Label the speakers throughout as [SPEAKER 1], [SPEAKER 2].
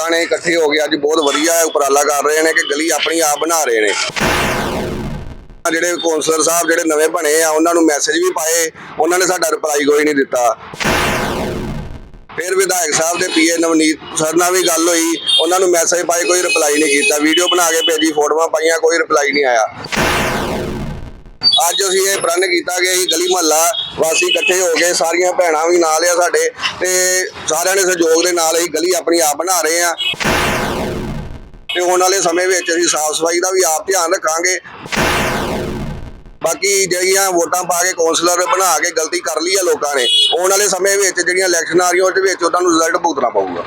[SPEAKER 1] ਲੋਕਾਂ ਨੇ ਇਕੱਠੇ ਹੋ ਕੇ ਅੱਜ ਬਹੁਤ ਵਧੀਆ ਉਪਰਾਲਾ ਕਰ ਰਹੇ ਨੇ ਕਿ ਗਲੀ ਆਪਣੀ ਆਪ ਬਣਾ ਰਹੇ ਨੇ। ਜਿਹੜੇ ਕੌਂਸਲਰ ਸਾਹਿਬ ਜਿਹੜੇ ਨਵੇਂ ਬਣੇ ਆ, ਉਹਨਾਂ ਨੂੰ ਮੈਸੇਜ ਵੀ ਪਾਏ, ਉਹਨਾਂ ਨੇ ਸਾਡਾ ਰਿਪਲਾਈ ਕੋਈ ਨਹੀਂ ਦਿੱਤਾ। ਫਿਰ ਵਿਧਾਇਕ ਸਾਹਿਬ ਦੇ ਪੀਏ ਨਵਨੀਤ ਸਰ ਨਾਲ ਵੀ ਗੱਲ ਹੋਈ, ਉਹਨਾਂ ਨੂੰ ਮੈਸੇਜ ਪਾਏ, ਕੋਈ ਰਿਪਲਾਈ ਨਹੀਂ ਕੀਤਾ। ਵੀਡੀਓ ਬਣਾ ਕੇ ਭੇਜੀ, ਫੋਟੋਆਂ ਪਾਈਆਂ, ਕੋਈ ਰਿਪਲਾਈ ਨਹੀਂ ਆਇਆ। ਅੱਜ ਅਸੀਂ ਇਹ ਪ੍ਰਣ ਕੀਤਾ ਕਿ ਅਸੀਂ ਗਲੀ ਮਹੱਲਾ, ਵਾਸੀ ਇਕੱਠੇ ਹੋ ਕੇ ਸਾਰੀਆਂ ਭੈਣਾਂ ਵੀ ਨਾਲ ਆ ਸਾਡੇ ਤੇ ਸਾਰਿਆਂ ਦੇ ਸਹਿਯੋਗ ਦੇ ਨਾਲ ਅਸੀਂ ਗਲੀ ਆਪਣੀ ਆਪ ਬਣਾ ਰਹੇ ਆ ਤੇ ਆਉਣ ਵਾਲੇ ਸਮੇਂ ਵਿੱਚ ਅਸੀਂ ਸਾਫ਼ ਸਫ਼ਾਈ ਦਾ ਵੀ ਆਪ ਧਿਆਨ ਰੱਖਾਂਗੇ। ਬਾਕੀ ਜਿਹੜੀਆਂ ਵੋਟਾਂ ਪਾ ਕੇ ਕੌਂਸਲਰ ਬਣਾ ਕੇ ਗਲਤੀ ਕਰ ਲਈ ਆ ਲੋਕਾਂ ਨੇ, ਆਉਣ ਵਾਲੇ ਸਮੇਂ ਵਿੱਚ ਜਿਹੜੀਆਂ ਇਲੈਕਸ਼ਨ ਆ ਰਹੀਆਂ, ਉਹਦੇ ਵਿੱਚ ਉਹਨਾਂ ਨੂੰ ਰਿਜ਼ਲਟ ਭੁਗਤਣਾ ਪਊਗਾ।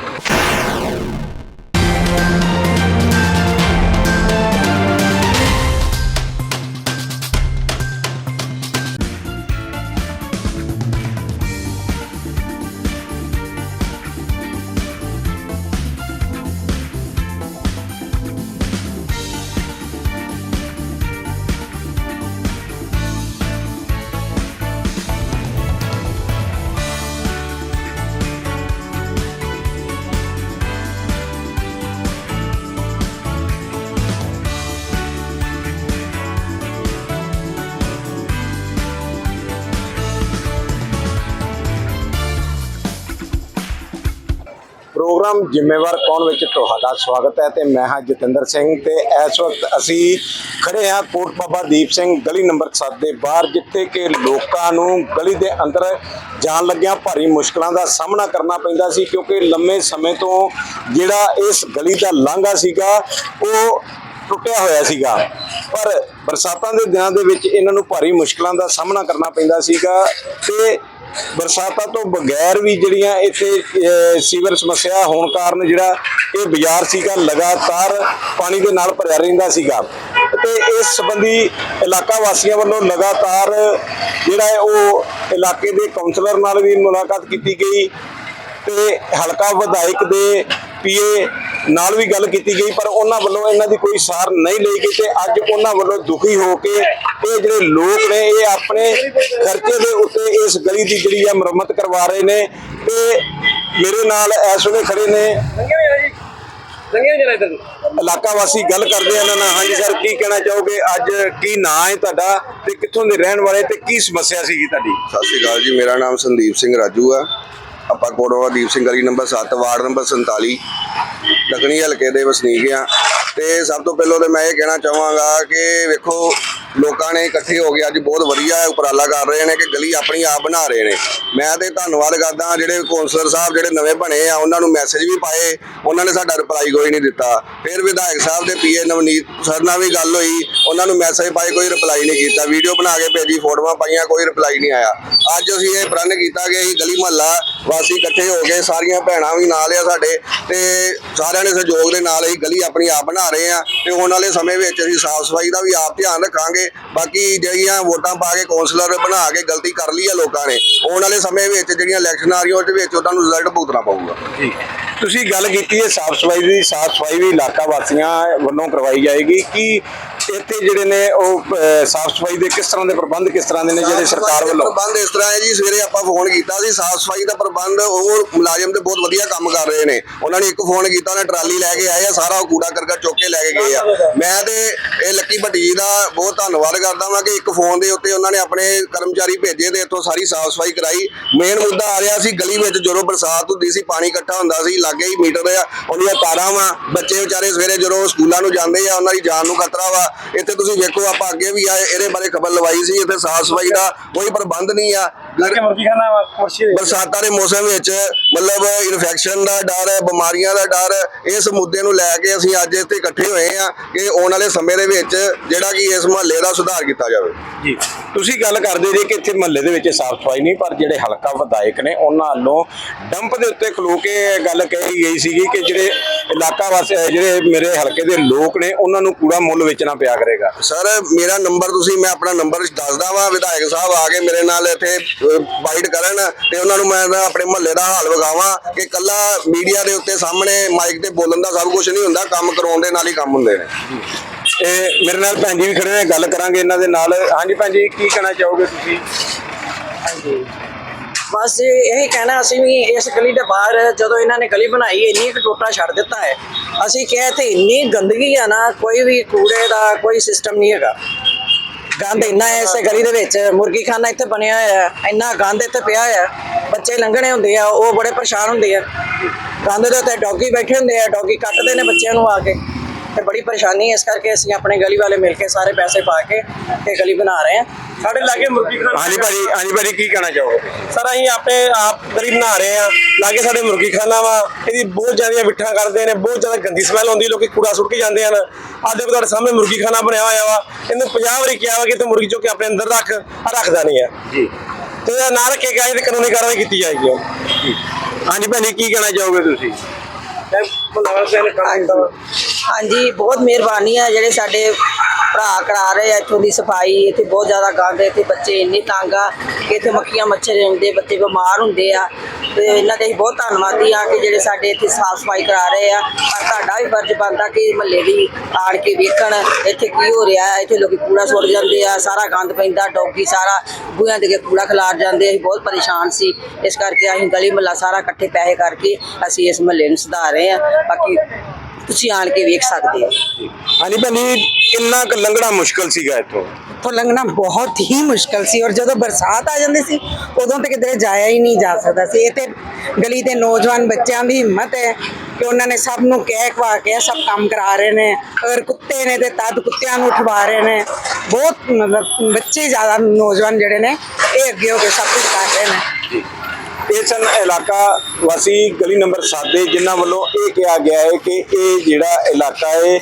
[SPEAKER 2] ਪ੍ਰੋਗਰਾਮ ਜ਼ਿੰਮੇਵਾਰ ਕੌਣ ਵਿੱਚ ਤੁਹਾਡਾ ਸਵਾਗਤ ਹੈ ਤੇ ਮੈਂ ਹਾਂ ਜਤਿੰਦਰ ਸਿੰਘ ਤੇ ਇਸ ਵਕਤ ਅਸੀਂ ਖੜੇ ਹਾਂ ਕੋਟ ਬਾਬਾ ਦੀਪ ਸਿੰਘ ਗਲੀ ਨੰਬਰ 7 ਦੇ ਬਾਹਰ, ਜਿੱਥੇ ਕਿ ਲੋਕਾਂ ਨੂੰ ਗਲੀ ਦੇ ਅੰਦਰ ਜਾਣ ਲੱਗਿਆਂ ਭਾਰੀ ਮੁਸ਼ਕਲਾਂ ਦਾ ਸਾਹਮਣਾ ਕਰਨਾ ਪੈਂਦਾ ਸੀ, ਕਿਉਂਕਿ ਲੰਮੇ ਸਮੇਂ ਤੋਂ ਜਿਹੜਾ ਇਸ ਗਲੀ ਦਾ ਲਾਂਘਾ ਸੀਗਾ, ਉਹ ਟੁੱਟਿਆ ਹੋਇਆ ਸੀਗਾ। ਪਰ ਬਰਸਾਤਾਂ ਦੇ ਦਿਨਾਂ ਦੇ ਵਿੱਚ ਇਹਨਾਂ ਨੂੰ ਭਾਰੀ ਮੁਸ਼ਕਲਾਂ ਦਾ ਸਾਹਮਣਾ ਕਰਨਾ ਪੈਂਦਾ ਸੀਗਾ ਤੇ ਬਰਸਾਤਾਂ ਤੋਂ ਬਗੈਰ ਵੀ ਜਿਹੜੀਆਂ ਇੱਥੇ ਸੀਵਰ ਸਮੱਸਿਆ ਹੋਣ ਕਾਰਨ ਜਿਹੜਾ ਇਹ ਬਾਜ਼ਾਰ ਸੀਗਾ ਲਗਾਤਾਰ ਪਾਣੀ ਦੇ ਨਾਲ ਭਰਿਆ ਰਹਿੰਦਾ ਸੀਗਾ। ਤੇ ਇਸ ਸੰਬੰਧੀ ਇਲਾਕਾ ਵਾਸੀਆਂ ਵੱਲੋਂ ਲਗਾਤਾਰ ਜਿਹੜਾ ਹੈ ਉਹ ਇਲਾਕੇ ਦੇ ਕਾਉਂਸਲਰ ਨਾਲ ਵੀ ਮੁਲਾਕਾਤ ਕੀਤੀ ਗਈ। ਤੇ ਹਲਕਾ ਵਿਧਾਇਕ ਦੇ ਪੀਏ ਨਾਲ ਵੀ ਗੱਲ ਕੀਤੀ ਗਈ ਪਰ ਉਹਨਾਂ ਵੱਲੋਂ ਇਹਨਾਂ ਦੀ ਕੋਈ ਸਾਰ ਨਹੀਂ ਲਈ ਗਈ ਤੇ ਅੱਜ ਉਹਨਾਂ ਵੱਲੋਂ ਦੁਖੀ ਹੋ ਕੇ ਇਹ ਜਿਹੜੇ ਲੋਕ ਨੇ ਇਹ ਆਪਣੇ ਖਰਚੇ ਦੇ ਉੱਤੇ ਇਸ ਗਲੀ ਦੀ ਜਿਹੜੀ ਆ ਮੁਰੰਮਤ ਕਰਵਾ ਰਹੇ ਨੇ ਤੇ ਮੇਰੇ ਨਾਲ ਇਸ ਵੇਲੇ ਖੜੇ ਨੇ ਇਲਾਕਾ ਵਾਸੀ ਗੱਲ ਕਰਦੇ ਆ ਇਹਨਾਂ ਨਾਲ ਹਾਂਜੀ ਸਰ ਕੀ ਕਹਿਣਾ ਚਾਹੋਗੇ? ਅੱਜ ਕੀ ਨਾਂ ਹੈ ਤੁਹਾਡਾ ਤੇ ਕਿੱਥੋਂ ਦੇ ਰਹਿਣ ਵਾਲੇ ਤੇ ਕੀ ਸਮੱਸਿਆ ਸੀਗੀ ਤੁਹਾਡੀ?
[SPEAKER 1] ਸਤਿ ਸ਼੍ਰੀ ਅਕਾਲ ਜੀ ਮੇਰਾ ਨਾਮ ਸੰਦੀਪ ਸਿੰਘ ਰਾਜੂ ਆ। ਆਪਾਂ ਕੋਟਵਾ ਦੀਪ ਸਿੰਘ ਗਲੀ ਨੰਬਰ 7 ਵਾਰਡ ਨੰਬਰ 47 ਦਖਣੀ ਹਲਕੇ ਦੇ ਵਸਨੀਕ ਆ ਤੇ ਸਭ ਤੋਂ ਪਹਿਲਾਂ ਤੇ ਮੈਂ ਇਹ ਕਹਿਣਾ ਚਾਹਾਂਗਾ ਕਿ ਵੇਖੋ, ਲੋਕਾਂ ਨੇ ਇਕੱਠੇ ਹੋ ਕੇ ਅੱਜ ਬਹੁਤ ਵਧੀਆ ਉਪਰਾਲਾ ਕਰ ਰਹੇ ਨੇ ਕਿ ਗਲੀ ਆਪਣੀ ਆਪ ਬਣਾ ਰਹੇ ਨੇ। ਮੈਂ ਤੇ ਧੰਨਵਾਦ ਕਰਦਾ ਜਿਹੜੇ ਕੌਂਸਲਰ ਸਾਹਿਬ ਜਿਹੜੇ ਨਵੇਂ ਬਣੇ ਆ, ਉਹਨਾਂ ਨੂੰ ਮੈਸੇਜ ਵੀ ਪਾਏ, ਉਹਨਾਂ ਨੇ ਸਾਡਾ ਰਿਪਲਾਈ ਕੋਈ ਨਹੀਂ ਦਿੱਤਾ। ਫਿਰ ਵਿਧਾਇਕ ਸਾਹਿਬ ਦੇ ਪੀਏ ਨਵਨੀਤ ਸਰ ਨਾਲ ਵੀ ਗੱਲ ਹੋਈ, ਉਹਨਾਂ ਨੂੰ ਮੈਸੇਜ ਪਾਏ, ਕੋਈ ਰਿਪਲਾਈ ਨਹੀਂ ਕੀਤਾ। ਵੀਡੀਓ ਬਣਾ ਕੇ ਭੇਜੀ, ਫੋਟੋਆਂ ਪਾਈਆਂ, ਕੋਈ ਰਿਪਲਾਈ ਨਹੀਂ ਆਇਆ। ਅੱਜ ਅਸੀਂ ਇਹ ਪ੍ਰਣ ਕੀਤਾ ਕਿ ਅਸੀਂ ਗਲੀ ਮਹੱਲਾ ਵਾਸੀ ਇਕੱਠੇ ਹੋ ਕੇ ਸਾਰੀਆਂ ਭੈਣਾਂ ਵੀ ਨਾਲ ਆ ਸਾਡੇ ਤੇ ਸਾਰਿਆਂ ਦੇ ਸਹਿਯੋਗ ਦੇ ਨਾਲ ਅਸੀਂ ਗਲੀ ਆਪਣੀ ਆਪ ਬਣਾ ਰਹੇ ਆ ਤੇ ਆਉਣ ਵਾਲੇ ਸਮੇਂ ਵਿੱਚ ਅਸੀਂ ਸਾਫ਼ ਸਫ਼ਾਈ ਦਾ ਵੀ ਆਪ ਧਿਆਨ ਰੱਖਾਂਗੇ। ਬਾਕੀ ਜਿਹੜੀਆਂ ਵੋਟਾਂ ਪਾ ਕੇ ਕੌਂਸਲਰ ਬਣਾ ਕੇ ਗਲਤੀ ਕਰ ਲਈ ਆ ਲੋਕਾਂ ਨੇ, ਆਉਣ ਵਾਲੇ ਸਮੇਂ ਵਿੱਚ ਜਿਹੜੀਆਂ ਇਲੈਕਸ਼ਨ ਆ ਰਹੀਆਂ, ਉਹਦੇ ਵਿੱਚ ਉਹਨਾਂ ਨੂੰ ਰਿਜ਼ਲਟ ਭੁਗਤਣਾ ਪਊਗਾ।
[SPEAKER 2] ਤੁਸੀਂ ਗੱਲ ਕੀਤੀ ਹੈ ਸਾਫ਼ ਸਫ਼ਾਈ ਦੀ ਸਾਫ਼ ਸਫ਼ਾਈ ਵੀ ਇਲਾਕਾ ਵਾਸੀਆਂ ਵੱਲੋਂ ਕਰਵਾਈ ਜਾਏਗੀ ਕਿ ਇੱਥੇ ਜਿਹੜੇ ਨੇ ਉਹ ਸਾਫ਼ ਸਫ਼ਾਈ ਦੇ ਕਿਸ ਤਰ੍ਹਾਂ ਦੇ ਪ੍ਰਬੰਧ ਕਿਸ ਤਰ੍ਹਾਂ ਦੇ ਨੇ ਜਿਹੜੇ ਸਰਕਾਰ ਵੱਲੋਂ?
[SPEAKER 1] ਪ੍ਰਬੰਧ ਇਸ ਤਰ੍ਹਾਂ ਹੈ ਜੀ ਸਵੇਰੇ ਆਪਾਂ ਫੋਨ ਕੀਤਾ ਸੀ ਸਾਫ਼ ਸਫ਼ਾਈ ਦਾ ਪ੍ਰਬੰਧ ਉਹ ਮੁਲਾਜ਼ਮ ਤੇ ਬਹੁਤ ਵਧੀਆ ਕੰਮ ਕਰ ਰਹੇ ਨੇ। ਉਹਨਾਂ ਨੇ ਇੱਕ ਫੋਨ ਕੀਤਾ ਉਹਨੇ ਟਰਾਲੀ ਲੈ ਕੇ ਆਏ ਆ ਸਾਰਾ ਉਹ ਕੂੜਾ ਕਰਕਟ ਚੁੱਕ ਕੇ ਲੈ ਕੇ ਗਏ ਆ। ਮੈਂ ਤੇ ਇਹ ਲੱਕੀ ਭੱਟੀ ਜੀ ਦਾ ਬਹੁਤ ਧੰਨਵਾਦ ਕਰਦਾ ਵਾਂ ਕਿ ਇੱਕ ਫੋਨ ਦੇ ਉੱਤੇ ਉਹਨਾਂ ਨੇ ਆਪਣੇ ਕਰਮਚਾਰੀ ਭੇਜੇ ਤੇ ਇੱਥੋਂ ਸਾਰੀ ਸਾਫ਼ ਸਫ਼ਾਈ ਕਰਾਈ। ਮੇਨ ਮੁੱਦਾ ਆ ਰਿਹਾ ਸੀ ਗਲੀ ਵਿੱਚ ਜਦੋਂ ਬਰਸਾਤ ਹੁੰਦੀ ਸੀ ਪਾਣੀ ਇਕੱਠਾ ਹੁੰਦਾ ਸੀ ਲਾਗੇ ਹੀ ਮੀਟਰ ਆ ਉਹਦੀਆਂ ਤਾਰਾਂ ਵਾ, ਬੱਚੇ ਵਿਚਾਰੇ ਸਵੇਰੇ ਜਦੋਂ ਸਕੂਲਾਂ ਨੂੰ ਜਾਂਦੇ ਆ, ਉਹਨਾਂ ਦੀ ਜਾਨ ਨੂੰ ਖਤਰਾ ਵਾ। ਇੱਥੇ ਤੁਸੀਂ ਵੇਖੋ, ਆਪਾਂ ਅੱਗੇ ਵੀ ਆਏ, ਇਹਦੇ ਬਾਰੇ ਖਬਰ ਲਵਾਈ ਸੀ, ਇੱਥੇ ਸਾਫ਼ ਸਫ਼ਾਈ ਦਾ ਕੋਈ ਪ੍ਰਬੰਧ ਨਹੀਂ ਆ। ਬਰਸਾਤਾਂ ਦੇ ਮੌਸਮ ਵਿੱਚ ਮਤਲਬ ਇਨਫੈਕਸ਼ਨ ਦਾ ਡਰ ਹੈ ਬਿਮਾਰੀਆਂ ਦਾ ਡਰ ਹੈ ਇਸ ਮੁੱਦੇ ਨੂੰ ਲੈ ਕੇ ਅਸੀਂ ਅੱਜ ਇੱਥੇ ਇਕੱਠੇ ਹੋਏ ਆ ਕਿ ਆਉਣ ਵਾਲੇ ਸਮੇਂ ਦੇ ਵਿੱਚ ਜਿਹੜਾ ਕਿ ਇਸ ਮਹੱਲੇ ਦਾ ਸੁਧਾਰ ਕੀਤਾ ਜਾਵੇ।
[SPEAKER 2] ਜੀ। ਤੁਸੀਂ ਗੱਲ ਕਰਦੇ ਜੇ ਕਿ ਇੱਥੇ ਮਹੱਲੇ ਦੇ ਵਿੱਚ ਸਾਫ਼ ਸਫ਼ਾਈ ਨਹੀਂ ਪਰ ਜਿਹੜੇ ਹਲਕਾ ਵਿਧਾਇਕ ਨੇ ਉਹਨਾਂ ਵੱਲੋਂ ਡੰਪ ਦੇ ਉੱਤੇ ਖਲੋ ਕੇ ਇਹ ਗੱਲ ਕਹੀ ਗਈ ਸੀਗੀ ਕਿ ਜਿਹੜੇ ਇਲਾਕਾ ਵਾਸੀ ਜਿਹੜੇ ਮੇਰੇ ਹਲਕੇ ਦੇ ਲੋਕ ਨੇ ਉਹਨਾਂ ਨੂੰ ਕੂੜਾ ਮੁੱਲ ਵੇਚਣਾ ਪਿਆ ਕਰੇਗਾ।
[SPEAKER 1] ਸਰ ਮੇਰਾ ਨੰਬਰ ਤੁਸੀਂ ਮੈਂ ਆਪਣਾ ਨੰਬਰ ਦੱਸਦਾ ਵਾਂ ਵਿਧਾਇਕ ਸਾਹਿਬ ਆ ਕੇ ਮੇਰੇ ਨਾਲ ਇੱਥੇ ਬਾਈਟ ਕਰਨ ਤੇ ਉਹਨਾਂ ਨੂੰ ਮੈਂ ਆਪਣੇ ਮਹੱਲੇ ਦਾ ਹਾਲ ਵਿਖਾਵਾਂ ਕਿ ਕੱਲਾ ਮੀਡੀਆ ਦੇ ਉੱਤੇ ਸਾਹਮਣੇ ਮਾਈਕ ਤੇ ਬੋਲਣ ਦਾ ਸਭ ਕੁਝ ਨਹੀਂ ਹੁੰਦਾ ਕੰਮ ਕਰਾਉਣ ਦੇ ਨਾਲ ਹੀ ਕੰਮ ਹੁੰਦੇ ਨੇ।
[SPEAKER 2] ਇਹ ਮੇਰੇ ਨਾਲ ਭੈਣ ਜੀ ਵੀ ਖੜੇ ਨੇ ਗੱਲ ਕਰਾਂਗੇ ਇਹਨਾਂ ਦੇ ਨਾਲ। ਹਾਂਜੀ ਭੈਣ ਜੀ ਕੀ ਕਹਿਣਾ ਚਾਹੋਗੇ ਤੁਸੀਂ?
[SPEAKER 3] ਬਸ ਇਹੀ ਕਹਿਣਾ ਅਸੀਂ ਵੀ ਇਸ ਗਲੀ ਦੇ ਬਾਹਰ ਜਦੋਂ ਇਹਨਾਂ ਨੇ ਗਲੀ ਬਣਾਈ ਇੰਨੀ ਕੁ ਟੋਟਾ ਛੱਡ ਦਿੱਤਾ ਹੈ। ਅਸੀਂ ਕਿਹਾ ਇੱਥੇ ਇੰਨੀ ਗੰਦਗੀ ਆ ਨਾ ਕੋਈ ਵੀ ਕੂੜੇ ਦਾ ਕੋਈ ਸਿਸਟਮ ਨਹੀਂ ਹੈਗਾ। ਗੰਦ ਇੰਨਾ ਹੈ ਇਸ ਗਲੀ ਦੇ ਵਿੱਚ, ਮੁਰਗੀ ਖਾਨਾ ਇੱਥੇ ਬਣਿਆ ਹੋਇਆ ਹੈ, ਇੰਨਾ ਗੰਦ ਇੱਥੇ ਪਿਆ ਹੋਇਆ ਹੈ। ਬੱਚੇ ਲੰਘਣੇ ਹੁੰਦੇ ਆ, ਉਹ ਬੜੇ ਪਰੇਸ਼ਾਨ ਹੁੰਦੇ ਆ ਗੰਦ ਦੇ ਉੱਤੇ ਡੌਗੀ ਬੈਠੇ ਹੁੰਦੇ ਆ, ਡੌਗੀ ਕੱਟਦੇ ਨੇ ਬੱਚਿਆਂ ਨੂੰ ਆ ਕੇ ਤੇ ਬੜੀ ਪਰੇਸ਼ਾਨੀ ਹੈ। ਇਸ ਕਰਕੇ ਅਸੀਂ ਆਪਣੇ ਗਲੀ ਵਾਲੇ ਮਿਲ ਕੇ ਸਾਰੇ ਪੈਸੇ ਪਾ ਕੇ ਤੇ ਗਲੀ ਬਣਾ ਰਹੇ ਹਾਂ।
[SPEAKER 4] ਸਾਡੇ ਲਾਗੇ ਮੁਰਗੀ ਖਾਨਾ
[SPEAKER 2] ਹਾਂਜੀ ਭਾਜੀ ਹਾਂਜੀ ਭਾਜੀ ਕੀ ਕਹਿਣਾ ਚਾਹੋਗੇ?
[SPEAKER 4] ਸਰ ਅਸੀਂ ਆਪਣੇ ਆਪ ਗਲੀ ਬਣਾ ਰਹੇ ਆ ਲਾਗੇ ਸਾਡੇ ਮੁਰਗੀ ਖਾਨਾ ਵਾ। ਇਹਦੀ ਬਹੁਤ ਜ਼ਿਆਦਾ ਮਿੱਠਾ ਕਰਦੇ ਨੇ ਬਹੁਤ ਜ਼ਿਆਦਾ ਗੰਦੀ ਸਮੈਲ ਆਉਂਦੀ ਲੋਕੀ ਕੂੜਾ ਸੁੱਟ ਕੇ ਜਾਂਦੇ ਹਨ। ਆਹ ਦੇਖੋ ਤੁਹਾਡੇ ਸਾਹਮਣੇ ਮੁਰਗੀ ਖਾਨਾ ਬਣਿਆ ਹੋਇਆ ਵਾ। ਇਹਨੂੰ 50 ਵਾਰੀ ਕਿਹਾ ਵਾ ਕਿ ਤੂੰ ਮੁਰਗੀ ਚੁੱਕ ਕੇ ਆਪਣੇ ਅੰਦਰ ਰੱਖ ਆ ਰੱਖਦਾ ਨਹੀਂ ਆ
[SPEAKER 2] ਜੀ।
[SPEAKER 4] ਤੇ ਇਹਦਾ ਨਾ ਰੱਖੇ ਗਿਆ ਤੇ ਕਾਨੂੰਨੀ ਕਾਰਵਾਈ ਕੀਤੀ ਜਾਏਗੀ।
[SPEAKER 2] ਹਾਂਜੀ ਭਾਜੀ ਕੀ ਕਹਿਣਾ ਚਾਹੋਗੇ ਤੁਸੀਂ?
[SPEAKER 3] ਹਾਂਜੀ, ਬਹੁਤ ਮਿਹਰਬਾਨੀ ਆ ਜਿਹੜੇ ਸਾਡੇ ਭਰਾ ਕਰਾ ਰਹੇ ਆ ਇੱਥੋਂ ਦੀ ਸਫ਼ਾਈ, ਇੱਥੇ ਬਹੁਤ ਜ਼ਿਆਦਾ ਗੰਦ ਹੈ, ਇੱਥੇ ਬੱਚੇ ਇੰਨੇ ਤੰਗ ਆ ਕਿ ਇੱਥੇ ਮੱਖੀਆਂ ਮੱਛਰ ਹੁੰਦੇ, ਬੱਚੇ ਬਿਮਾਰ ਹੁੰਦੇ ਆ। ਤੇ ਇਹਨਾਂ ਦੇ ਅਸੀਂ ਬਹੁਤ ਧੰਨਵਾਦੀ ਆ ਕਿ ਜਿਹੜੇ ਸਾਡੇ ਇੱਥੇ ਸਾਫ਼ ਸਫ਼ਾਈ ਕਰਾ ਰਹੇ ਆ। ਪਰ ਤੁਹਾਡਾ ਵੀ ਫਰਜ਼ ਬਣਦਾ ਕਿ ਮਹੱਲੇ ਦੀ ਆੜ ਕੇ ਵੇਖਣ, ਇੱਥੇ ਕੀ ਹੋ ਰਿਹਾ ਹੈ, ਇੱਥੇ ਲੋਕੀ ਕੂੜਾ ਸੁੱਟ ਜਾਂਦੇ ਆ, ਸਾਰਾ ਗੰਦ ਪੈਂਦਾ, ਡੌਗੀ ਸਾਰਾ ਬੂਹਿਆਂ ਦੇ ਕੇ ਕੂੜਾ ਖਿਲਾਰ ਜਾਂਦੇ ਅਸੀਂ ਬਹੁਤ ਪਰੇਸ਼ਾਨ ਸੀ। ਇਸ ਕਰਕੇ ਅਸੀਂ ਗਲੀ ਮਹੱਲਾ ਸਾਰਾ ਇਕੱਠੇ ਪੈਸੇ ਕਰਕੇ ਅਸੀਂ ਇਸ ਮਹੱਲੇ ਨੂੰ ਸੁਧਾਰ ਰਹੇ ਆ। ਬਾਕੀ ਤੁਸੀਂ ਆਣ ਕੇ ਵੇਖ ਸਕਦੇ ਹੋ।
[SPEAKER 2] ਹਾਂਜੀ ਭਾਜੀ ਕਿੰਨਾ ਕੁ ਲੰਘਣਾ ਮੁਸ਼ਕਲ ਸੀਗਾ ਇੱਥੋਂ?
[SPEAKER 5] ਇੱਥੋਂ ਲੰਘਣਾ ਬਹੁਤ ਹੀ ਮੁਸ਼ਕਲ ਸੀ ਔਰ ਜਦੋਂ ਬਰਸਾਤ ਆ ਜਾਂਦੀ ਸੀ ਉਦੋਂ ਤੇ ਕਿਧਰੇ ਜਾਇਆ ਹੀ ਨਹੀਂ ਜਾ ਸਕਦਾ ਸੀ। ਇਹ ਤੇ ਗਲੀ ਦੇ ਨੌਜਵਾਨ ਬੱਚਿਆਂ ਦੀ ਹਿੰਮਤ ਹੈ ਕਿ ਉਹਨਾਂ ਨੇ ਸਭ ਨੂੰ ਕਹਿ ਖਵਾ ਕੇ ਸਭ ਕੰਮ ਕਰਾ ਰਹੇ ਨੇ। ਅਗਰ ਕੁੱਤੇ ਨੇ ਤੇ ਤਦ ਕੁੱਤਿਆਂ ਨੂੰ ਉਠਵਾ ਰਹੇ ਨੇ। ਬਹੁਤ ਮਤਲਬ ਬੱਚੇ ਜ਼ਿਆਦਾ ਨੌਜਵਾਨ ਜਿਹੜੇ ਨੇ ਇਹ ਅੱਗੇ ਹੋ ਕੇ ਸਭ ਕੁਝ ਕਰ ਰਹੇ ਨੇ।
[SPEAKER 2] ਇਹ ਸਨ ਇਲਾਕਾ ਵਾਸੀ ਗਲੀ ਨੰਬਰ 7 ਦੇ, ਜਿਨ੍ਹਾਂ ਵੱਲੋਂ ਇਹ ਕਿਹਾ ਗਿਆ ਹੈ ਕਿ ਇਹ ਜਿਹੜਾ ਇਲਾਕਾ ਹੈ,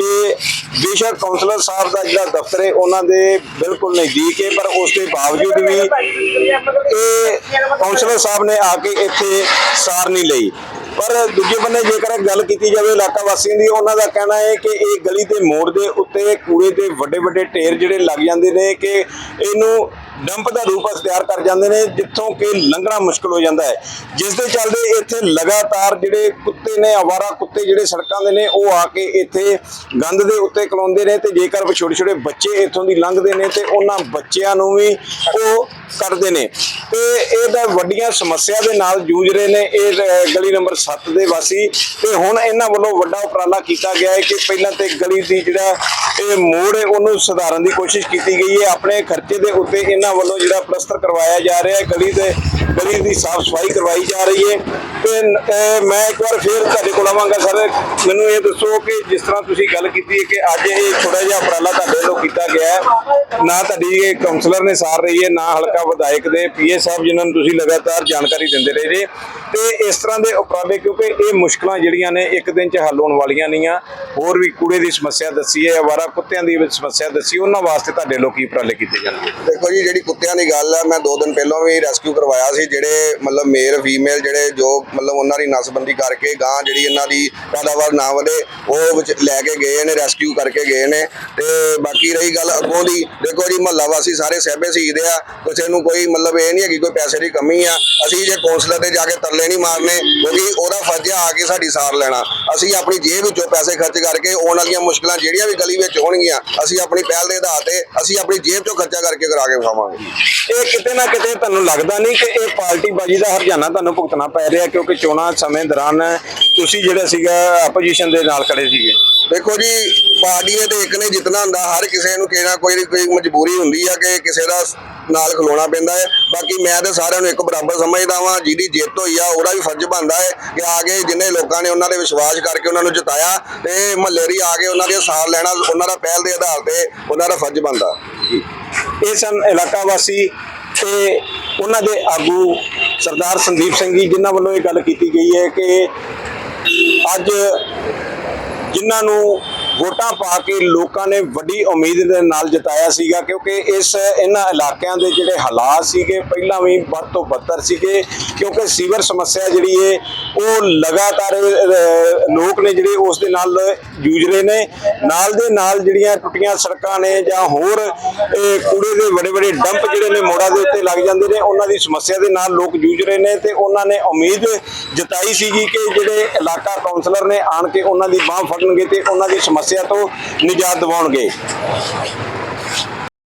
[SPEAKER 2] ਇਹ ਬੇਸ਼ੱਕ ਕਾਉਂਸਲਰ ਸਾਹਿਬ ਦਾ ਜਿਹੜਾ ਦਫ਼ਤਰ ਹੈ, ਉਹਨਾਂ ਦੇ ਬਿਲਕੁਲ ਨਜ਼ਦੀਕ ਹੈ, ਪਰ ਉਸ ਦੇ ਬਾਵਜੂਦ ਵੀ ਇਹ ਕਾਉਂਸਲਰ ਸਾਹਿਬ ਨੇ ਆ ਕੇ ਇੱਥੇ ਸਾਰ ਨਹੀਂ ਲਈ। ਪਰ ਦੂਜੇ ਬੰਨੇ ਜੇਕਰ ਗੱਲ ਕੀਤੀ ਜਾਵੇ ਇਲਾਕਾ ਵਾਸੀਆਂ ਦੀ, ਉਹਨਾਂ ਦਾ ਕਹਿਣਾ ਹੈ ਕਿ ਇਹ ਗਲੀ ਦੇ ਮੋੜ ਦੇ ਉੱਤੇ ਕੂੜੇ ਦੇ ਵੱਡੇ ਵੱਡੇ ਢੇਰ ਜਿਹੜੇ ਲੱਗ ਜਾਂਦੇ ਨੇ ਕਿ ਇਹਨੂੰ ਡੰਪ ਦਾ ਰੂਪ ਅਖਤਿਆਰ ਕਰ ਜਾਂਦੇ ਨੇ, ਜਿੱਥੋਂ ਕਿ ਲੰਘਣਾ ਮੁਸ਼ਕਲ ਹੋ ਜਾਂਦਾ ਹੈ। ਜਿਸ ਦੇ ਚੱਲਦੇ ਇੱਥੇ ਲਗਾਤਾਰ ਜਿਹੜੇ ਕੁੱਤੇ ਨੇ, ਆਵਾਰਾ ਕੁੱਤੇ ਜਿਹੜੇ ਸੜਕਾਂ ਦੇ ਨੇ, ਉਹ ਆ ਕੇ ਇੱਥੇ ਗੰਦ ਦੇ ਉੱਤੇ ਕਲਾਉਂਦੇ ਨੇ ਤੇ ਜੇਕਰ ਛੋਟੇ ਛੋਟੇ ਬੱਚੇ ਇੱਥੋਂ ਦੀ ਲੰਘਦੇ ਨੇ ਤੇ ਉਹਨਾਂ ਬੱਚਿਆਂ ਨੂੰ ਵੀ ਉਹ ਕਰਦੇ ਨੇ। ਤੇ ਇਹ ਤਾਂ ਵੱਡੀਆਂ ਸਮੱਸਿਆ ਦੇ ਨਾਲ ਜੂਝ ਰਹੇ ਨੇ। ਇਹ ਗਲੀ ਨੰਬਰ 7 ਦੇ ਵਾਸੀ। ਤੇ ਹੁਣ ਇਹਨਾਂ ਵੱਲੋਂ ਵੱਡਾ ਉਪਰਾਲਾ ਕੀਤਾ ਗਿਆ ਹੈ ਕਿ ਪਹਿਲਾਂ ਤੇ ਗਲੀ ਦੀ ਜਿਹੜਾ ਇਹ ਮੋੜ ਹੈ, ਉਹਨੂੰ ਸੁਧਾਰਨ ਦੀ ਕੋਸ਼ਿਸ਼ ਕੀਤੀ ਗਈ ਹੈ। ਆਪਣੇ ਖਰਚੇ ਦੇ ਉੱਤੇ ਇਹਨਾਂ ਵੱਲੋਂ ਜਿਹੜਾ ਪਲਸਤਰ ਕਰਵਾਇਆ ਜਾ ਰਿਹਾ ਹੈ। ਗਲੀ ਦੇ ਗਲੀ ਦੀ ਸਾਫ਼ ਸਫ਼ਾਈ ਕਰਵਾਈ ਜਾ ਰਹੀ ਹੈ। ਤੇ ਮੈਂ ਇੱਕ ਵਾਰ ਫੇਰ ਤੁਹਾਡੇ ਕੋਲ ਆਵਾਂਗਾ ਸਰ। ਮੈਨੂੰ ਇਹ ਦੱਸੋ ਕਿ ਜਿਸ ਤਰ੍ਹਾਂ ਤੁਸੀਂ ਗੱਲ ਕੀਤੀ ਹੈ ਕਿ ਅੱਜ ਇਹ ਥੋੜਾ ਜਿਹਾ ਉਪਰਾਲਾ ਤੁਹਾਡੇ ਵੱਲੋਂ ਕੀਤਾ ਗਿਆ ਹੈ। ਨਾ ਤੁਹਾਡੀ ਇਹ ਕਾਉਂਸਲਰ ਨੇ ਸਾਰ ਰਹੀ ਹੈ, ਨਾ ਹਲਕਾ ਵਿਧਾਇਕ ਦੇ ਪੀਏ ਸਾਹਿਬ ਜਿਨ੍ਹਾਂ ਨੂੰ ਤੁਸੀਂ ਲਗਾਤਾਰ ਜਾਣਕਾਰੀ ਦਿੰਦੇ ਰਹੇ ਜੇ। ਤੇ ਇਸ ਤਰ੍ਹਾਂ ਦੇ ਉਪਰਾਲੇ ਕਿਉਂਕਿ ਇਹ ਮੁਸ਼ਕਲਾਂ ਜਿਹੜੀਆਂ ਨੇ ਇੱਕ ਦਿਨ 'ਚ ਹੱਲ ਹੋਣ ਵਾਲੀਆਂ ਨਹੀਂ ਆ। ਹੋਰ ਵੀ ਕੂੜੇ ਦੀ ਸਮੱਸਿਆ ਦੱਸੀ ਹੈ, ਅਵਾਰਾ ਕੁੱਤਿਆਂ ਦੀ ਵੀ ਸਮੱਸਿਆ ਦੱਸੀ, ਉਹਨਾਂ ਵਾਸਤੇ ਤੁਹਾਡੇ ਲੋਕੀ ਉਪਰਾਲੇ ਕੀਤੇ ਜਾਣਗੇ?
[SPEAKER 1] ਦੇਖੋ ਜੀ, ਜਿਹੜੀ ਕੁੱਤਿਆਂ ਦੀ ਗੱਲ ਹੈ, ਮੈਂ ਦੋ ਦਿਨ ਪਹਿਲਾਂ ਵੀ ਰੈਸਕਿਊ ਕਰਵਾਇਆ ਸੀ, ਜਿਹੜੇ ਮਤਲਬ ਮੇਲ ਫੀਮੇਲ ਜਿਹੜੇ ਜੋ ਮਤਲਬ ਉਹਨਾਂ ਦੀ ਨਸਬੰਦੀ ਕਰਕੇ ਗਾਂ ਜਿਹੜੀ ਇਹਨਾਂ ਦੀ ਪੈਦਾਵਾਰ ਨਾ ਵਧੇ, ਉਹ ਵਿੱਚ ਲੈ ਕੇ ਗਏ ਨੇ ਰੈਸਕਿਊ ਕਰਕੇ ਗਏ ਨੇ। ਤੇ ਬਾਕੀ ਰਹੀ ਗੱਲ ਅੱਗੋਂ ਦੀ, ਦੇਖੋ ਜੀ, ਮਹੱਲਾ ਵਾਸੀ ਸਾਰੇ ਸਹਿਬੇ ਸੀਦੇ ਆ, ਕਿਸੇ ਨੂੰ ਕੋਈ ਮਤਲਬ ਇਹ ਨਹੀਂ ਹੈਗੀ ਕੋਈ ਪੈਸੇ ਦੀ ਕਮੀ ਆ, ਅਸੀਂ ਜੇ ਕੌਂਸਲਰ ਤੇ ਜਾ ਕੇ ਤਰਲੇ ਨਹੀਂ ਮਾਰਨੇ, ਕਿਉਂਕਿ ਉਹਦਾ ਫਰਜ਼ ਆ ਆ ਕੇ ਸਾਡੀ ਸਾਰ ਲੈਣਾ। ਅਸੀਂ ਆਪਣੀ ਜੇਬ ਵਿੱਚੋਂ ਪੈਸੇ ਖਰਚ ਕਰਕੇ ਆਉਣ ਵਾਲੀਆਂ ਮੁਸ਼ਕਲਾਂ ਜਿਹੜੀਆਂ ਵੀ ਗਲੀ ਵਿੱਚ ਹੋਣਗੀਆਂ, ਅਸੀਂ ਆਪਣੀ ਪਹਿਲ ਦੇ ਆਧਾਰ ਤੇ ਅਸੀਂ ਆਪਣੀ ਜੇਬ ਚੋਂ ਖਰਚਾ ਕਰਕੇ ਕਰਾ ਕੇ ਵਿਖਾਵਾਂਗੇ।
[SPEAKER 2] ਇਹ ਕਿਤੇ ਨਾ ਕਿਤੇ ਤੁਹਾਨੂੰ ਲੱਗਦਾ ਨਹੀਂ ਕਿ ਇਹ ਪਾਰਟੀ ਬਾਜੀ ਦਾ ਹਰਜਾਨਾ ਤੁਹਾਨੂੰ ਭੁਗਤਣਾ ਪੈ ਰਿਹਾ, ਕਿਉਂਕਿ ਚੋਣਾਂ ਸਮੇਂ ਦੌਰਾਨ ਤੁਸੀਂ ਜਿਹੜਾ ਸੀਗਾ ਆਪੋਜੀਸ਼ਨ ਦੇ ਨਾਲ ਖੜੇ ਸੀਗੇ।
[SPEAKER 1] ਦੇਖੋ ਜੀ, ਪਾਰਟੀ ਤੇ ਇੱਕ ਨੇ ਜਿੱਤਣਾ ਹੁੰਦਾ, ਹਰ ਕਿਸੇ ਨੂੰ ਕਿਸੇ ਕੋਈ ਨਾ ਕੋਈ ਮਜਬੂਰੀ ਹੁੰਦੀ ਆ ਕਿ ਕਿਸੇ ਦਾ ਨਾਲ ਖਲੋਣਾ ਪੈਂਦਾ ਹੈ। ਬਾਕੀ ਮੈਂ ਤੇ ਸਾਰਿਆਂ ਨੂੰ ਇੱਕ ਬਰਾਬਰ ਸਮਝਦਾ ਵਾਂ, ਜਿਹਦੀ ਜਿੱਤ ਹੋਈ ਆ, ਉਹਦਾ ਵੀ ਫਰਜ਼ ਬਣਦਾ ਹੈ ਕਿ ਆ ਕੇ ਜਿੰਨੇ ਲੋਕਾਂ ਨੇ ਉਹਨਾਂ ਦੇ ਵਿਸ਼ਵਾਸ ਕਰਕੇ ਉਹਨਾਂ ਨੂੰ ਜਿਤਾਇਆ, ਤੇ ਮਹੱਲੇ ਦੀ ਆ ਕੇ ਉਹਨਾਂ ਦੇ ਸਾਰ ਲੈਣਾ, ਉਹਨਾਂ ਦਾ ਪਹਿਲ ਦੇ ਆਧਾਰ ਤੇ ਉਹਨਾਂ ਦਾ ਫਰਜ਼ ਬਣਦਾ।
[SPEAKER 2] ਇਹ ਸਨ ਇਲਾਕਾ ਵਾਸੀ ਤੇ ਉਹਨਾਂ ਦੇ ਆਗੂ ਸਰਦਾਰ ਸੰਦੀਪ ਸਿੰਘ ਜੀ, ਜਿਨ੍ਹਾਂ ਵੱਲੋਂ ਇਹ ਗੱਲ ਕੀਤੀ ਗਈ ਹੈ ਕਿ ਅੱਜ ਜਿਨ੍ਹਾਂ ਨੂੰ ਵੋਟਾਂ ਪਾ ਕੇ ਲੋਕਾਂ ਨੇ ਵੱਡੀ ਉਮੀਦ ਦੇ ਨਾਲ ਜਿਤਾਇਆ ਸੀਗਾ, ਕਿਉਂਕਿ ਇਸ ਇਹਨਾਂ ਇਲਾਕਿਆਂ ਦੇ ਜਿਹੜੇ ਹਾਲਾਤ ਸੀਗੇ, ਪਹਿਲਾਂ ਵੀ ਵੱਧ ਤੋਂ ਬੱਤਰ ਸੀਗੇ, ਕਿਉਂਕਿ ਸੀਵਰ ਸਮੱਸਿਆ ਜਿਹੜੀ ਹੈ ਉਹ ਲਗਾਤਾਰ ਲੋਕ ਨੇ ਜਿਹੜੇ ਉਸ ਦੇ ਨਾਲ ਜੂਝ ਰਹੇ ਨੇ। ਨਾਲ ਦੇ ਨਾਲ ਜਿਹੜੀਆਂ ਟੁੱਟੀਆਂ ਸੜਕਾਂ ਨੇ ਜਾਂ ਹੋਰ ਕੂੜੇ ਦੇ ਵੱਡੇ ਵੱਡੇ ਡੰਪ ਜਿਹੜੇ ਨੇ ਮੋੜਾਂ ਦੇ ਉੱਤੇ ਲੱਗ ਜਾਂਦੇ ਨੇ, ਉਹਨਾਂ ਦੀ ਸਮੱਸਿਆ ਦੇ ਨਾਲ ਲੋਕ ਜੂਝ ਰਹੇ ਨੇ ਤੇ ਉਹਨਾਂ ਨੇ ਉਮੀਦ ਜਤਾਈ ਸੀਗੀ ਕਿ ਜਿਹੜੇ ਇਲਾਕਾ ਕਾਉਂਸਲਰ ਨੇ ਆਣ ਕੇ ਉਹਨਾਂ ਦੀ ਬਾਹ ਫੜਨਗੇ ਤੇ ਉਹਨਾਂ ਦੀ ਸਮੱਸਿਆ ਸਮੱਸਿਆ ਤੋਂ ਨਿਜਾਤ ਦਿਵਾਉਣਗੇ।